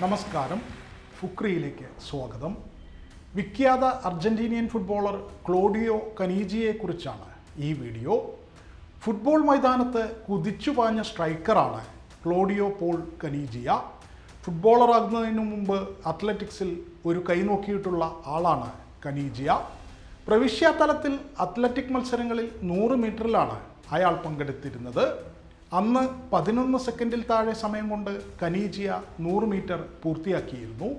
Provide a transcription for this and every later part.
നമസ്കാരം. ഫുക്രിയിലേക്ക് സ്വാഗതം. വിഖ്യാത അർജന്റീനിയൻ ഫുട്ബോളർ ക്ലോഡിയോ കനീജിയെക്കുറിച്ചാണ് ഈ വീഡിയോ. ഫുട്ബോൾ മൈതാനത്ത് കുതിച്ചുപാഞ്ഞ സ്ട്രൈക്കറാണ് ക്ലോഡിയോ പോൾ കനീജിയ. ഫുട്ബോളറാകുന്നതിന് മുമ്പ് അത്ലറ്റിക്സിൽ ഒരു കൈ നോക്കിയിട്ടുള്ള ആളാണ് കനീജിയ. പ്രവിശ്യാ തലത്തിൽ അത്ലറ്റിക് മത്സരങ്ങളിൽ നൂറ് മീറ്ററിലാണ് അയാൾ പങ്കെടുത്തിരുന്നത്. അന്ന് പതിനൊന്ന് സെക്കൻഡിൽ താഴെ സമയം കൊണ്ട് കനീജിയ നൂറ് മീറ്റർ പൂർത്തിയാക്കിയിരുന്നു.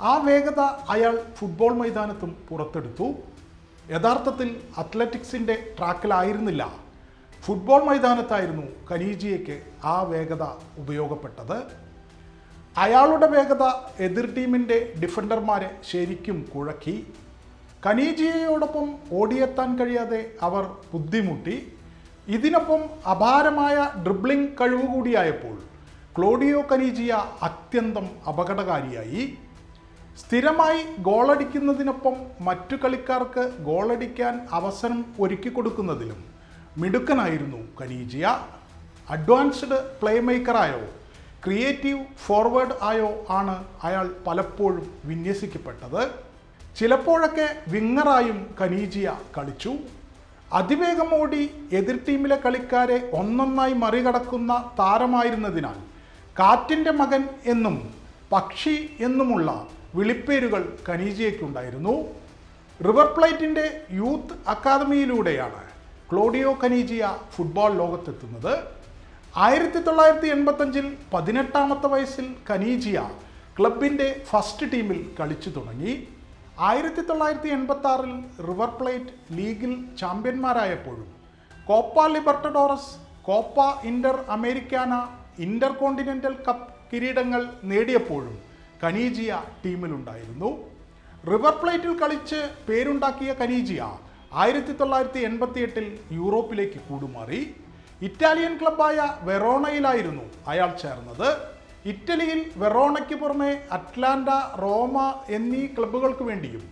ആ വേഗത അയാൾ ഫുട്ബോൾ മൈതാനത്തും പുറത്തെടുത്തു. യഥാർത്ഥത്തിൽ അത്ലറ്റിക്സിന്റെ ട്രാക്കിലായിരുന്നില്ല. ഫുട്ബോൾ മൈതാനത്തായിരുന്നു കനീജിയയ്ക്ക് ആ വേഗത ഉപയോഗപ്പെട്ടത്. അയാളുടെ വേഗത എതിർ ടീമിന്റെ ഡിഫൻഡർമാരെ ശരിക്കും കുഴക്കി. കനീജിയയോടൊപ്പം ഓടിയെത്താൻ കഴിയാതെ അവർ ബുദ്ധിമുട്ടി. ഇതിനൊപ്പം അപാരമായ ഡ്രിബ്ലിംഗ് കഴിവ് കൂടിയായപ്പോൾ ക്ലോഡിയോ കനീജിയ അത്യന്തം അപകടകാരിയായി. സ്ഥിരമായി ഗോളടിക്കുന്നതിനൊപ്പം മറ്റു കളിക്കാർക്ക് ഗോളടിക്കാൻ അവസരം ഒരുക്കി കൊടുക്കുന്നതിലും മിടുക്കനായിരുന്നു കനീജിയ. അഡ്വാൻസ്ഡ് പ്ലേ മേക്കറായോ ക്രിയേറ്റീവ് ഫോർവേഡ് ആയോ ആണ് അയാൾ പലപ്പോഴും വിന്യസിക്കപ്പെട്ടത്. ചിലപ്പോഴൊക്കെ വിങ്ങറായും കനീജിയ കളിച്ചു. അതിവേഗം ഓടി എതിർ ടീമിലെ കളിക്കാരെ ഒന്നൊന്നായി മറികടക്കുന്ന താരമായിരുന്നതിനാൽ കാറ്റിന്റെ മകൻ എന്നും പക്ഷി എന്നുമുള്ള വിളിപ്പേരുകൾ കനീജിയയ്ക്കുണ്ടായിരുന്നു റിവർ പ്ലേറ്റിന്റെ യൂത്ത് അക്കാദമിയിലൂടെയാണ് ക്ലോഡിയോ കനീജിയ ഫുട്ബോൾ ലോകത്തെത്തുന്നത്. ആയിരത്തി തൊള്ളായിരത്തി എൺപത്തഞ്ചിൽ പതിനെട്ടാമത്തെ വയസ്സിൽ കനീജിയ ക്ലബിന്റെ ഫസ്റ്റ് ടീമിൽ കളിച്ചു തുടങ്ങി. ആയിരത്തി തൊള്ളായിരത്തി എൺപത്തി ആറിൽ റിവർ പ്ലേറ്റ് ലീഗിൽ ചാമ്പ്യന്മാരായപ്പോഴും Copa Libertadores Copa Interamericana intercontinental cup കിരീടങ്ങൾ നേടിയപ്പോഴും കനീജിയ ടീമിലുണ്ടായിരുന്നു. റിവർ പ്ലേറ്റിൽ കളിച്ച് പേരുണ്ടാക്കിയ കനീജിയ ആയിരത്തി തൊള്ളായിരത്തി എൺപത്തി എട്ടിൽ യൂറോപ്പിലേക്ക് കൂടുമാറി. ഇറ്റാലിയൻ ക്ലബായ വെറോണയിലായിരുന്നു അയാൾ ചേർന്നത്. ഇറ്റലിയിൽ വെറോണയ്ക്ക് പുറമെ അറ്റ്ലാന്റ റോമ എന്നീ ക്ലബ്ബുകൾക്ക് വേണ്ടിയും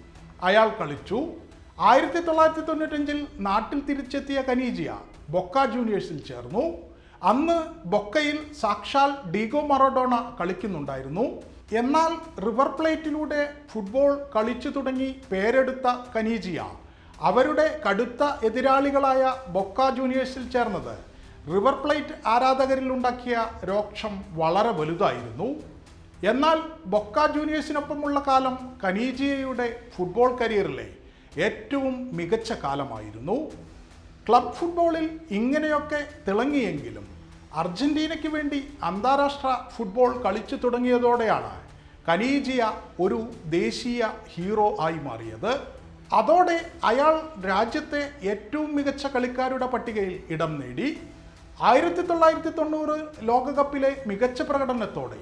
അയാൾ കളിച്ചു. ആയിരത്തി തൊള്ളായിരത്തി തൊണ്ണൂറ്റഞ്ചിൽ നാട്ടിൽ തിരിച്ചെത്തിയ കനീജിയ ബൊക്ക ജൂനിയേഴ്സിൽ ചേർന്നു. അന്ന് ബൊക്കയിൽ സാക്ഷാൽ ഡീഗോ മറഡോണ കളിക്കുന്നുണ്ടായിരുന്നു. എന്നാൽ റിവർ പ്ലേറ്റിലൂടെ ഫുട്ബോൾ കളിച്ചു തുടങ്ങി പേരെടുത്ത കനീജിയ അവരുടെ കടുത്ത എതിരാളികളായ ബൊക്ക ജൂനിയേഴ്സിൽ ചേർന്നത് റിവർ പ്ലേറ്റ് ആരാധകരിൽ ഉണ്ടാക്കിയ രോക്ഷം വളരെ വലുതായിരുന്നു. എന്നാൽ ബൊക്ക ജൂനിയേഴ്സിനൊപ്പമുള്ള കാലം കനീജിയയുടെ ഫുട്ബോൾ കരിയറിലെ ഏറ്റവും മികച്ച കാലമായിരുന്നു. ക്ലബ് ഫുട്ബോളിൽ ഇങ്ങനെയൊക്കെ തിളങ്ങിയെങ്കിലും അർജന്റീനയ്ക്ക് വേണ്ടി അന്താരാഷ്ട്ര ഫുട്ബോൾ കളിച്ചു തുടങ്ങിയതോടെയാണ് കനീജിയ ഒരു ദേശീയ ഹീറോ ആയി മാറിയത്. അതോടെ അയാൾ രാജ്യത്തെ ഏറ്റവും മികച്ച കളിക്കാരുടെ പട്ടികയിൽ ഇടം നേടി. ആയിരത്തി തൊള്ളായിരത്തി തൊണ്ണൂറ് ലോകകപ്പിലെ മികച്ച പ്രകടനത്തോടെ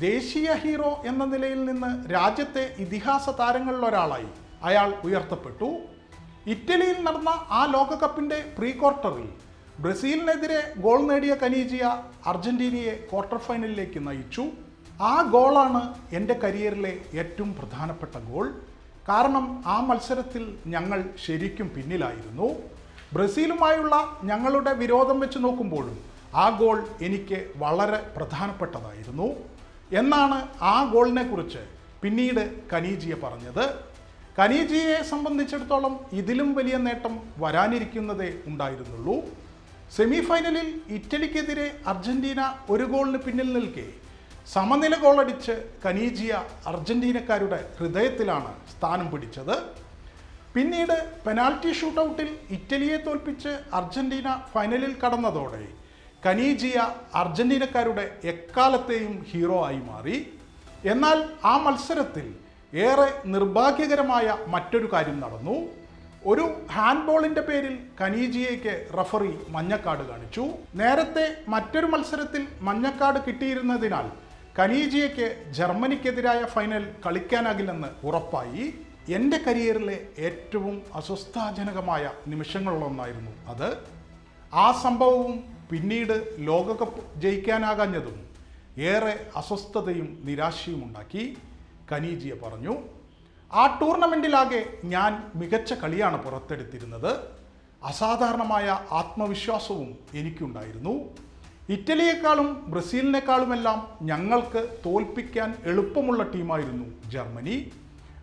ദേശീയ ഹീറോ എന്ന നിലയിൽ നിന്ന് രാജ്യത്തെ ഇതിഹാസ താരങ്ങളിലൊരാളായി അയാൾ ഉയർത്തപ്പെട്ടു. ഇറ്റലിയിൽ നടന്ന ആ ലോകകപ്പിന്റെ പ്രീ ക്വാർട്ടറിൽ ബ്രസീലിനെതിരെ ഗോൾ നേടിയ കനീജിയ അർജന്റീനയെ ക്വാർട്ടർ ഫൈനലിലേക്ക് നയിച്ചു. ആ ഗോളാണ് എന്റെ കരിയറിലെ ഏറ്റവും പ്രധാനപ്പെട്ട ഗോൾ. കാരണം ആ മത്സരത്തിൽ ഞങ്ങൾ ശരിക്കും പിന്നിലായിരുന്നു. ബ്രസീലുമായുള്ള ഞങ്ങളുടെ വിരോധം വെച്ച് നോക്കുമ്പോഴും ആ ഗോൾ എനിക്ക് വളരെ പ്രധാനപ്പെട്ടതായിരുന്നു. എന്നാണ് ആ ഗോളിനെ കുറിച്ച് പിന്നീട് കനീജിയെ പറഞ്ഞത്. കനീജിയെ സംബന്ധിച്ചിടത്തോളം ഇതിലും വലിയ നേട്ടം വരാനിരിക്കുന്നതേ ഉണ്ടായിരുന്നുള്ളൂ. സെമി ഫൈനലിൽ ഇറ്റലിക്കെതിരെ അർജന്റീന ഒരു ഗോളിന് പിന്നിൽ നിൽക്കെ സമനില ഗോളടിച്ച് കനീജിയ അർജന്റീനക്കാരുടെ ഹൃദയത്തിലാണ് സ്ഥാനം പിടിച്ചത്. പിന്നീട് പെനാൽറ്റി ഷൂട്ടൗട്ടിൽ ഇറ്റലിയെ തോൽപ്പിച്ച് അർജന്റീന ഫൈനലിൽ കടന്നതോടെ കനീജിയ അർജന്റീനക്കാരുടെ എക്കാലത്തെയും ഹീറോ ആയി മാറി. എന്നാൽ ആ മത്സരത്തിൽ ഏറെ നിർഭാഗ്യകരമായ മറ്റൊരു കാര്യം നടന്നു. ഒരു ഹാൻഡ്ബോളിന്റെ പേരിൽ കനീജിയയ്ക്ക് റഫറി മഞ്ഞക്കാട് കാണിച്ചു. നേരത്തെ മറ്റൊരു മത്സരത്തിൽ മഞ്ഞക്കാട് കിട്ടിയിരുന്നതിനാൽ കനീജിയയ്ക്ക് ജർമ്മനിക്കെതിരായ ഫൈനൽ കളിക്കാനാകില്ലെന്ന് ഉറപ്പായി. എന്റെ കരിയറിലെ ഏറ്റവും അസ്വസ്ഥാജനകമായ നിമിഷങ്ങളിലൊന്നായിരുന്നു അത് ആ സംഭവവും പിന്നീട് ലോകകപ്പ് ജയിക്കാനാകാഞ്ഞതും ഏറെ അസ്വസ്ഥതയും നിരാശയും ഉണ്ടാക്കി. കനീജിയ പറഞ്ഞു ആ ടൂർണമെന്റിലാകെ ഞാൻ മികച്ച കളിയാണ് പുറത്തെടുത്തിരുന്നത്. അസാധാരണമായ ആത്മവിശ്വാസവും എനിക്കുണ്ടായിരുന്നു. ഇറ്റലിയെക്കാളും ബ്രസീലിനേക്കാളുമെല്ലാം ഞങ്ങൾക്ക് തോൽപ്പിക്കാൻ എളുപ്പമുള്ള ടീമായിരുന്നു ജർമ്മനി.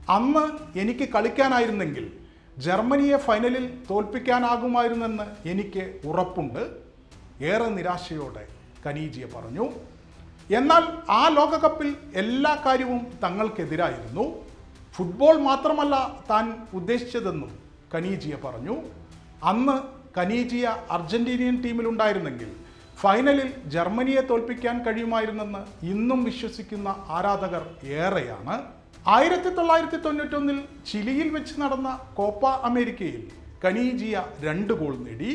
അന്ന് എനിക്ക് കളിക്കാനായിരുന്നെങ്കിൽ ജർമ്മനിയെ ഫൈനലിൽ തോൽപ്പിക്കാനാകുമായിരുന്നെന്ന് എനിക്ക് ഉറപ്പുണ്ട്. ഏറെ നിരാശയോടെ കനീജിയ പറഞ്ഞു. എന്നാൽ ആ ലോകകപ്പിൽ എല്ലാ കാര്യവും തങ്ങൾക്കെതിരായിരുന്നു. ഫുട്ബോൾ മാത്രമല്ല താൻ ഉദ്ദേശിച്ചതെന്നും കനീജിയ പറഞ്ഞു. അന്ന് കനീജിയ അർജന്റീനിയൻ ടീമിലുണ്ടായിരുന്നെങ്കിൽ ഫൈനലിൽ ജർമ്മനിയെ തോൽപ്പിക്കാൻ കഴിയുമായിരുന്നെന്ന് ഇന്നും വിശ്വസിക്കുന്ന ആരാധകർ ഏറെയാണ്. ആയിരത്തി തൊള്ളായിരത്തി തൊണ്ണൂറ്റൊന്നിൽ ചിലിയിൽ വെച്ച് നടന്ന കോപ്പ അമേരിക്കയിൽ കനീജിയ രണ്ട് ഗോൾ നേടി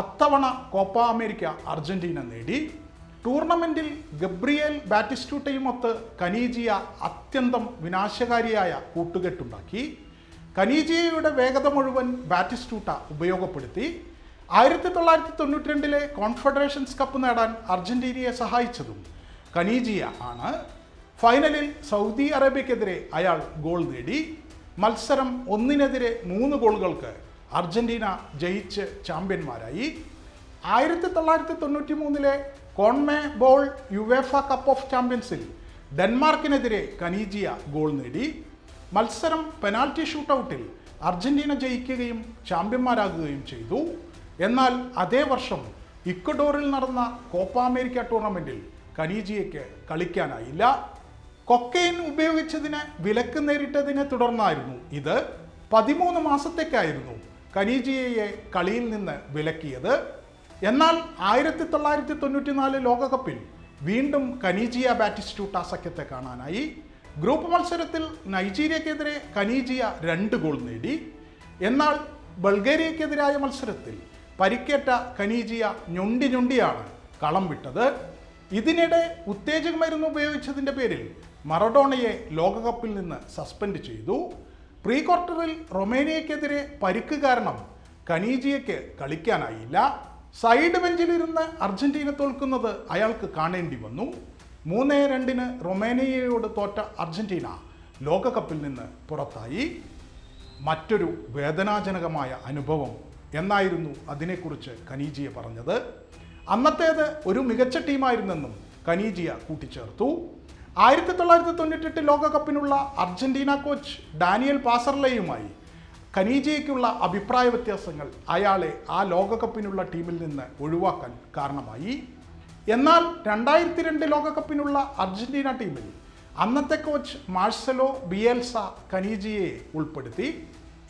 അത്തവണ കോപ്പ അമേരിക്ക അർജന്റീന നേടി. ടൂർണമെന്റിൽ ഗബ്രിയേൽ ബാറ്റിസ്റ്റൂട്ടയും ബാറ്റിസ്റ്റൂട്ടയുമൊത്ത് കനീജിയ അത്യന്തം വിനാശകാരിയായ കൂട്ടുകെട്ടുണ്ടാക്കി. കനീജിയയുടെ വേഗത മുഴുവൻ ബാറ്റിസ്റ്റൂട്ട ഉപയോഗപ്പെടുത്തി. ആയിരത്തി തൊള്ളായിരത്തി തൊണ്ണൂറ്റി രണ്ടിലെ കോൺഫെഡറേഷൻസ് കപ്പ് നേടാൻ അർജന്റീനയെ സഹായിച്ചതും കനീജിയ ആണ്. ഫൈനലിൽ സൗദി അറേബ്യക്കെതിരെ അയാൾ ഗോൾ നേടി. മത്സരം ഒന്നിനെതിരെ മൂന്ന് ഗോളുകൾക്ക് അർജന്റീന ജയിച്ച് ചാമ്പ്യന്മാരായി. ആയിരത്തി തൊള്ളായിരത്തി തൊണ്ണൂറ്റി മൂന്നിലെ CONMEBOL UEFA cup of ചാമ്പ്യൻസിൽ ഡെൻമാർക്കിനെതിരെ കനീജിയ ഗോൾ നേടി. മത്സരം പെനാൽറ്റി ഷൂട്ടൗട്ടിൽ അർജന്റീന ജയിക്കുകയും ചാമ്പ്യന്മാരാകുകയും ചെയ്തു. എന്നാൽ അതേ വർഷം ഇക്വഡോറിൽ നടന്ന കോപ്പ അമേരിക്ക ടൂർണമെന്റിൽ കനീജിയയ്ക്ക് കളിക്കാനായില്ല. കൊക്കൈൻ ഉപയോഗിച്ചതിന് വിലക്ക് നേരിട്ടതിനെ തുടർന്നായിരുന്നു. ഇത് പതിമൂന്ന് മാസത്തേക്കായിരുന്നു കനീജിയയെ കളിയിൽ നിന്ന് വിലക്കിയത്. എന്നാൽ ആയിരത്തി തൊള്ളായിരത്തി തൊണ്ണൂറ്റിനാല് ലോകകപ്പിൽ വീണ്ടും കനീജിയ ബാറ്റിസ്റ്റൂട്ട സഖ്യത്തെ കാണാനായി. ഗ്രൂപ്പ് മത്സരത്തിൽ നൈജീരിയക്കെതിരെ കനീജിയ രണ്ട് ഗോൾ നേടി. എന്നാൽ ബൾഗേറിയക്കെതിരായ മത്സരത്തിൽ പരിക്കേറ്റ കനീജിയ ഞൊണ്ടി ഞൊണ്ടിയാണ് കളം വിട്ടത്. ഇതിനിടെ ഉത്തേജക മരുന്ന് ഉപയോഗിച്ചതിന്റെ പേരിൽ മറഡോണയെ ലോകകപ്പിൽ നിന്ന് സസ്പെൻഡ് ചെയ്തു. പ്രീ ക്വാർട്ടറിൽ റൊമേനിയക്കെതിരെ പരിക്ക് കാരണം കനീജിയയ്ക്ക് കളിക്കാനായില്ല. സൈഡ് ബെഞ്ചിലിരുന്ന് അർജന്റീന തോൽക്കുന്നത് അയാൾക്ക് കാണേണ്ടി വന്നു. മൂന്നേ രണ്ടിന് റൊമേനിയയോട് തോറ്റ അർജന്റീന ലോകകപ്പിൽ നിന്ന് പുറത്തായി. മറ്റൊരു വേദനാജനകമായ അനുഭവം എന്നായിരുന്നു അതിനെക്കുറിച്ച് കനീജിയ പറഞ്ഞത്. അന്നത്തേത് ഒരു മികച്ച ടീമായിരുന്നെന്നും കനീജിയ കൂട്ടിച്ചേർത്തു. ആയിരത്തി തൊള്ളായിരത്തി തൊണ്ണൂറ്റെട്ട് ലോകകപ്പിനുള്ള അർജന്റീന കോച്ച് ഡാനിയൽ പാസർലയുമായി കനീജയ്ക്കുള്ള അഭിപ്രായ വ്യത്യാസങ്ങൾ അയാളെ ആ ലോകകപ്പിനുള്ള ടീമിൽ നിന്ന് ഒഴിവാക്കാൻ കാരണമായി. എന്നാൽ രണ്ടായിരത്തി രണ്ട് ലോകകപ്പിനുള്ള അർജന്റീന ടീമിൽ അന്നത്തെ കോച്ച് മാഴ്സലോ ബിയൽസ കനീജിയെ ഉൾപ്പെടുത്തി.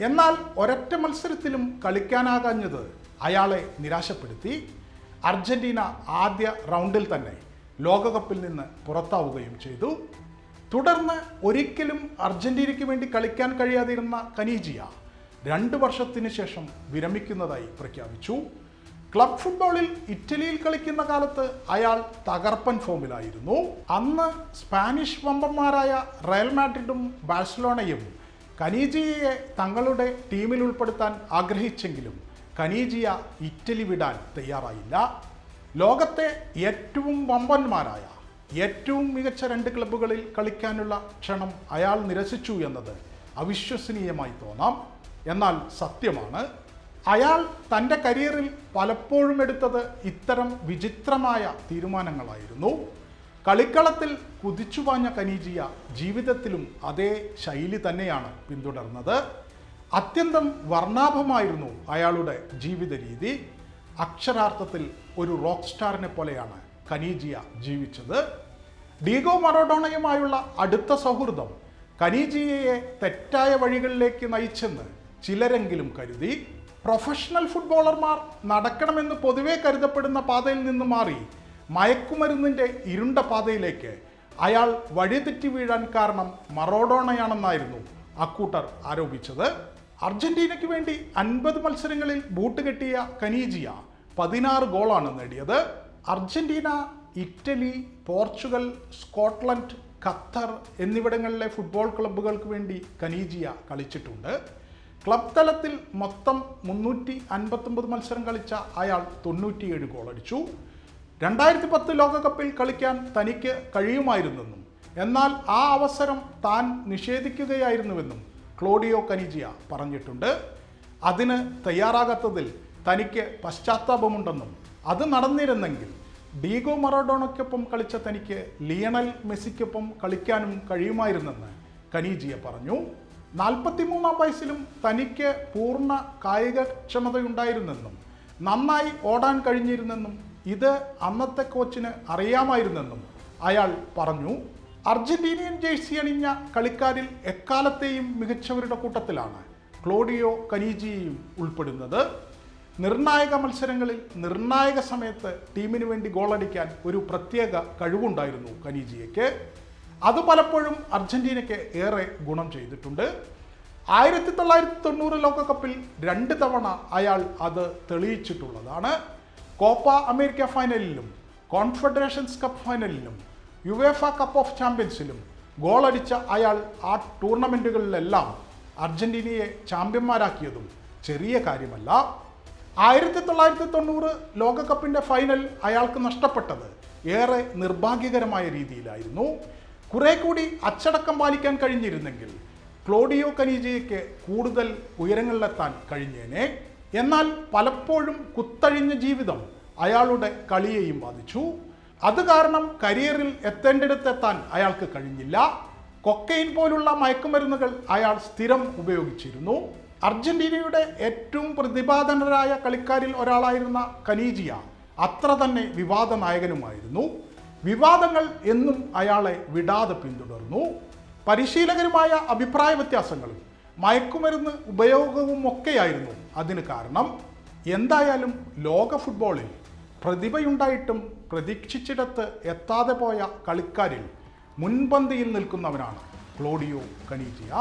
എന്നാൽ ഒരൊറ്റ മത്സരത്തിലും കളിക്കാനാകാഞ്ഞത് അയാളെ നിരാശപ്പെടുത്തി. അർജന്റീന ആദ്യ റൗണ്ടിൽ തന്നെ ലോകകപ്പിൽ നിന്ന് പുറത്താവുകയും ചെയ്തു. തുടർന്ന് ഒരിക്കലും അർജന്റീനയ്ക്ക് വേണ്ടി കളിക്കാൻ കഴിയാതിരുന്ന കനീജിയ രണ്ട് വർഷത്തിന് ശേഷം വിരമിക്കുന്നതായി പ്രഖ്യാപിച്ചു. ക്ലബ് ഫുട്ബോളിൽ ഇറ്റലിയിൽ കളിക്കുന്ന കാലത്ത് അയാൾ തകർപ്പൻ ഫോമിലായിരുന്നു. അന്ന് സ്പാനിഷ് വമ്പന്മാരായ റയൽ മാഡ്രിഡും ബാഴ്സലോണയും കനീജിയയെ തങ്ങളുടെ ടീമിൽ ഉൾപ്പെടുത്താൻ ആഗ്രഹിച്ചെങ്കിലും കനീജിയ ഇറ്റലി വിടാൻ തയ്യാറായില്ല. ലോകത്തെ ഏറ്റവും വമ്പന്മാരായ ഏറ്റവും മികച്ച രണ്ട് ക്ലബ്ബുകളിൽ കളിക്കാനുള്ള ക്ഷണം അയാൾ നിരസിച്ചു എന്നത് അവിശ്വസനീയമായി തോന്നാം. എന്നാൽ സത്യമാണ് അയാൾ തന്റെ കരിയറിൽ പലപ്പോഴും എടുത്തത് ഇത്തരം വിചിത്രമായ തീരുമാനങ്ങളായിരുന്നു. കളിക്കളത്തിൽ കുതിച്ചുപാഞ്ഞ കനീജിയ ജീവിതത്തിലും അതേ ശൈലി തന്നെയാണ് പിന്തുടർന്നത്. അത്യന്തം വർണാഭമായിരുന്നു അയാളുടെ ജീവിത രീതി അക്ഷരാർത്ഥത്തിൽ ഒരു റോക്ക് സ്റ്റാറിനെ പോലെയാണ് കനീജിയ ജീവിച്ചത്. ഡീഗോ മറഡോണയുമായുള്ള അടുത്ത സൗഹൃദം കനീജിയയെ തെറ്റായ വഴികളിലേക്ക് നയിച്ചെന്ന് ചിലരെങ്കിലും കരുതി. പ്രൊഫഷണൽ ഫുട്ബോളർമാർ നടക്കണമെന്ന് പൊതുവെ കരുതപ്പെടുന്ന പാതയിൽ നിന്ന് മാറി മയക്കുമരുന്നിന്റെ ഇരുണ്ട പാതയിലേക്ക് അയാൾ വഴിതെറ്റി വീഴാൻ കാരണം മറോഡോണയാണെന്നായിരുന്നു അക്കൂട്ടർ ആരോപിച്ചത്. അർജന്റീനയ്ക്ക് വേണ്ടി അൻപത് മത്സരങ്ങളിൽ ബൂട്ട് കെട്ടിയ കനീജിയ പതിനാറ് ഗോളാണ് നേടിയത്. Argentina Italy Portugal Scotland Qatar എന്നിവിടങ്ങളിലെ ഫുട്ബോൾ ക്ലബ്ബുകൾക്ക് വേണ്ടി കനീജിയ കളിച്ചിട്ടുണ്ട്. ക്ലബ് തലത്തിൽ മൊത്തം മുന്നൂറ്റി അൻപത്തൊമ്പത് മത്സരം കളിച്ച അയാൾ തൊണ്ണൂറ്റിയേഴ് ഗോളടിച്ചു. രണ്ടായിരത്തി പത്ത് ലോകകപ്പിൽ കളിക്കാൻ തനിക്ക് കഴിയുമായിരുന്നെന്നും എന്നാൽ ആ അവസരം താൻ നിഷേധിക്കുകയായിരുന്നുവെന്നും ക്ലോഡിയോ കനീജിയ പറഞ്ഞിട്ടുണ്ട്. അതിന് തയ്യാറാകാത്തതിൽ തനിക്ക് പശ്ചാത്താപമുണ്ടെന്നും അത് നടന്നിരുന്നെങ്കിൽ ഡീഗോ മറഡോണയ്ക്കൊപ്പം കളിച്ച തനിക്ക് ലിയണൽ മെസ്സിക്കൊപ്പം കളിക്കാനും കഴിയുമായിരുന്നെന്ന് കനീജിയ പറഞ്ഞു. നാൽപ്പത്തിമൂന്നാം വയസ്സിലും തനിക്ക് പൂർണ കായികക്ഷമതയുണ്ടായിരുന്നെന്നും നന്നായി ഓടാൻ കഴിഞ്ഞിരുന്നെന്നും ഇത് അന്നത്തെ കോച്ചിന് അറിയാമായിരുന്നെന്നും അയാൾ പറഞ്ഞു. അർജന്റീനിയൻ ജേഴ്സി അണിഞ്ഞ കളിക്കാരിൽ എക്കാലത്തെയും മികച്ചവരുടെ കൂട്ടത്തിലാണ് ക്ലോഡിയോ കനീജിയയും ഉൾപ്പെടുന്നത്. നിർണായക മത്സരങ്ങളിൽ നിർണായക സമയത്ത് ടീമിന് വേണ്ടി ഗോളടിക്കാൻ ഒരു പ്രത്യേക കഴിവുണ്ടായിരുന്നു കനീജിയയ്ക്ക് അത് പലപ്പോഴും അർജന്റീനയ്ക്ക് ഏറെ ഗുണം ചെയ്തിട്ടുണ്ട്. ആയിരത്തി തൊള്ളായിരത്തി തൊണ്ണൂറ് ലോകകപ്പിൽ രണ്ട് തവണ അയാൾ അത് തെളിയിച്ചിട്ടുള്ളതാണ്. കോപ്പ അമേരിക്ക ഫൈനലിലും കോൺഫെഡറേഷൻസ് കപ്പ് ഫൈനലിലും യുവേഫ കപ്പ് ഓഫ് ചാമ്പ്യൻസിലും ഗോളടിച്ച അയാൾ ആ ടൂർണമെന്റുകളിലെല്ലാം അർജന്റീനയെ ചാമ്പ്യന്മാരാക്കിയതും ചെറിയ കാര്യമല്ല. ആയിരത്തി തൊള്ളായിരത്തി തൊണ്ണൂറ് ലോകകപ്പിന്റെ ഫൈനൽ അയാൾക്ക് നഷ്ടപ്പെട്ടത്. ഏറെ നിർഭാഗ്യകരമായ രീതിയിലായിരുന്നു. കുറെ കൂടി അച്ചടക്കം പാലിക്കാൻ കഴിഞ്ഞിരുന്നെങ്കിൽ ക്ലോഡിയോ കനീജയ്ക്ക് കൂടുതൽ ഉയരങ്ങളിലെത്താൻ കഴിഞ്ഞേനെ. എന്നാൽ പലപ്പോഴും കുത്തഴിഞ്ഞ ജീവിതം അയാളുടെ കളിയെയും ബാധിച്ചു. അത് കാരണം കരിയറിൽ എത്തേണ്ടിടത്തെത്താൻ അയാൾക്ക് കഴിഞ്ഞില്ല. കൊക്കൈൻ പോലുള്ള മയക്കുമരുന്നുകൾ അയാൾ സ്ഥിരം ഉപയോഗിച്ചിരുന്നു. അർജന്റീനയുടെ ഏറ്റവും പ്രതിഭാധനരായ കളിക്കാരിൽ ഒരാളായിരുന്ന കനീജിയ അത്ര തന്നെ വിവാദ നായകനുമായിരുന്നു വിവാദങ്ങൾ എന്നും അയാളെ വിടാതെ പിന്തുടർന്നു. പരിശീലകരുമായ അഭിപ്രായ വ്യത്യാസങ്ങളും മയക്കുമരുന്ന് ഉപയോഗവും ഒക്കെയായിരുന്നു അതിന് കാരണം. എന്തായാലും ലോക ഫുട്ബോളിൽ പ്രതിഭയുണ്ടായിട്ടും പ്രതീക്ഷിച്ചിടത്ത് എത്താതെ പോയ കളിക്കാരിൽ മുൻപന്തിയിൽ നിൽക്കുന്നവനാണ് ക്ലോഡിയോ കനീജിയ